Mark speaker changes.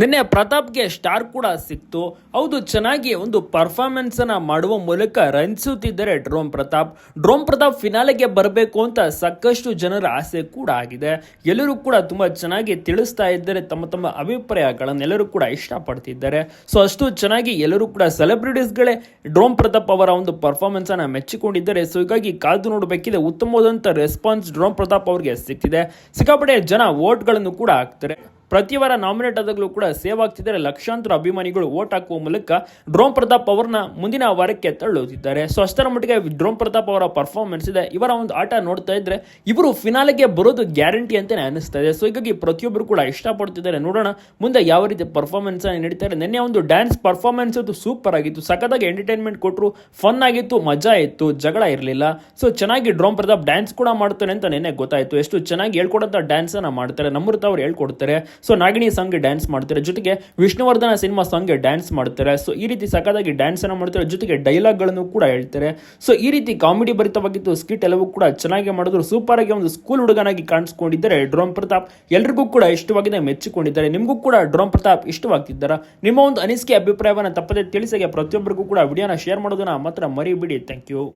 Speaker 1: ನಿನ್ನೆ ಪ್ರತಾಪ್ಗೆ ಸ್ಟಾರ್ ಕೂಡ ಸಿಕ್ತು. ಹೌದು, ಚೆನ್ನಾಗಿ ಒಂದು ಪರ್ಫಾರ್ಮೆನ್ಸನ್ನು ಮಾಡುವ ಮೂಲಕ ರಂಜಿಸುತ್ತಿದ್ದಾರೆ ಡ್ರೋಮ್ ಪ್ರತಾಪ್. ಡ್ರೋಮ್ ಪ್ರತಾಪ್ ಫಿನಾಲೆಗೆ ಬರಬೇಕು ಅಂತ ಸಾಕಷ್ಟು ಜನರ ಆಸೆ ಕೂಡ ಆಗಿದೆ. ಎಲ್ಲರೂ ಕೂಡ ತುಂಬಾ ಚೆನ್ನಾಗಿ ತಿಳಿಸ್ತಾ ಇದ್ದಾರೆ, ತಮ್ಮ ತಮ್ಮ ಅಭಿಪ್ರಾಯಗಳನ್ನು ಎಲ್ಲರೂ ಕೂಡ ಇಷ್ಟಪಡ್ತಿದ್ದಾರೆ. ಸೊ ಅಷ್ಟು ಚೆನ್ನಾಗಿ ಎಲ್ಲರೂ ಕೂಡ ಸೆಲೆಬ್ರಿಟೀಸ್ಗಳೇ ಡ್ರೋಮ್ ಪ್ರತಾಪ್ ಅವರ ಒಂದು ಪರ್ಫಾರ್ಮೆನ್ಸನ್ನು ಮೆಚ್ಚಿಕೊಂಡಿದ್ದಾರೆ. ಸೊ ಹೀಗಾಗಿ ಕಾದು ನೋಡಬೇಕಿದೆ ಉತ್ತಮವಾದಂಥ ರೆಸ್ಪಾನ್ಸ್ ಡ್ರೋಮ್ ಪ್ರತಾಪ್ ಅವರಿಗೆ ಸಿಕ್ಕಿದೆ ಸಿಕ್ಕಾಪಟ್ಟೆ ಜನ ವೋಟ್ಗಳನ್ನು ಕೂಡ ಹಾಕ್ತಾರೆ. ಪ್ರತಿ ವಾರ ನಾಮಿನೇಟ್ ಆದಾಗಲೂ ಕೂಡ ಸೇವ್ ಆಗ್ತಿದ್ದಾರೆ. ಲಕ್ಷಾಂತರ ಅಭಿಮಾನಿಗಳು ವೋಟ್ ಹಾಕುವ ಮೂಲಕ ಡ್ರೋಮ್ ಪ್ರತಾಪ್ ಅವರನ್ನ ಮುಂದಿನ ವಾರಕ್ಕೆ ತಳ್ಳುತ್ತಿದ್ದಾರೆ ಸೊ ಅಷ್ಟರ ಮಟ್ಟಿಗೆ ಡ್ರೋಮ್ ಪ್ರತಾಪ್ ಅವರ ಪರ್ಫಾರ್ಮೆನ್ಸ್ ಇದೆ. ಇವರ ಒಂದು ಆಟ ನೋಡ್ತಾ ಇದ್ರೆ ಇವರು ಫಿನಾಲೆಗೆ ಬರೋದು ಗ್ಯಾರಂಟಿ ಅಂತಾನೆ ಅನಿಸ್ತಾ ಇದೆ. ಸೊ ಹೀಗಾಗಿ ಪ್ರತಿಯೊಬ್ಬರು ಕೂಡ ಇಷ್ಟಪಡ್ತಿದ್ದಾರೆ. ನೋಡೋಣ ಮುಂದೆ ಯಾವ ರೀತಿ ಪರ್ಫಾರ್ಮೆನ್ಸ್ ನಡೀತಾರೆ. ನಿನ್ನೆ ಒಂದು ಡ್ಯಾನ್ಸ್ ಪರ್ಫಾರ್ಮೆನ್ಸ್ ಅದು ಸೂಪರ್ ಆಗಿತ್ತು. ಸಖತ್ತಾಗಿ ಎಂಟರ್ಟೈನ್ಮೆಂಟ್ ಕೊಟ್ಟರು ಫನ್ ಆಗಿತ್ತು, ಮಜಾ ಇತ್ತು, ಜಗಳ ಇರಲಿಲ್ಲ. ಸೊ ಚೆನ್ನಾಗಿ ಡ್ರೋಮ್ ಪ್ರತಾಪ್ ಡ್ಯಾನ್ಸ್ ಕೂಡ ಮಾಡ್ತಾನೆ ಅಂತ ನಿನ್ನೆ ಗೊತ್ತಾಯಿತು. ಎಷ್ಟು ಚೆನ್ನಾಗಿ ಹೇಳ್ಕೊಡಂತ ಡ್ಯಾನ್ಸನ್ನು ಮಾಡ್ತಾರೆ. ನಮ್ಮೃತ ಅವ್ರು ಹೇಳ್ಕೊಡ್ತಾರೆ. ಸೊ ನಾಗಿಣಿ ಸಾಂಗ್ಗೆ ಡ್ಯಾನ್ಸ್ ಮಾಡ್ತಾರೆ. ಜೊತೆಗೆ ವಿಷ್ಣುವರ್ಧನ ಸಿನಿಮಾ ಸಾಂಗ್ಗೆ ಡ್ಯಾನ್ಸ್ ಮಾಡ್ತಾರೆ. ಸೊ ಈ ರೀತಿ ಸಖತ್ತಾಗಿ ಡ್ಯಾನ್ಸ್ ಅನ್ನ ಮಾಡ್ತಾರೆ. ಜೊತೆಗೆ ಡೈಲಾಗ್ಗಳನ್ನು ಕೂಡ ಹೇಳ್ತಾರೆ. ಸೊ ಈ ರೀತಿ ಕಾಮಿಡಿ ಭರಿತವಾಗಿತ್ತು ಸ್ಕಿಟ್ ಎಲ್ಲವೂ ಕೂಡ ಚೆನ್ನಾಗಿ ಮಾಡಿದ್ರು. ಸೂಪರ್ ಆಗಿ ಒಂದು ಸ್ಕೂಲ್ ಹುಡುಗನಾಗಿ ಕಾಣಿಸ್ಕೊಂಡಿದ್ದಾರೆ ಡ್ರೋಮ್ ಪ್ರತಾಪ್. ಎಲ್ರಿಗೂ ಕೂಡ ಇಷ್ಟವಾಗಿದೆ, ಮೆಚ್ಚಿಕೊಂಡಿದ್ದಾರೆ. ನಿಮಗೂ ಕೂಡ ಡ್ರೋಮ್ ಪ್ರತಾಪ್ ಇಷ್ಟವಾಗ್ತಿದ್ದಾರೆ? ನಿಮ್ಮ ಒಂದು ಅನಿಸಿಕೆ, ಅಭಿಪ್ರಾಯವನ್ನು ತಪ್ಪದೆ ತಿಳಿಸಿಗೆ ಪ್ರತಿಯೊಬ್ಬರಿಗೂ ಕೂಡ ವಿಡಿಯೋನ ಶೇರ್ ಮಾಡೋದನ್ನ ಮಾತ್ರ ಮರಿಬಿಡಿ. Thank you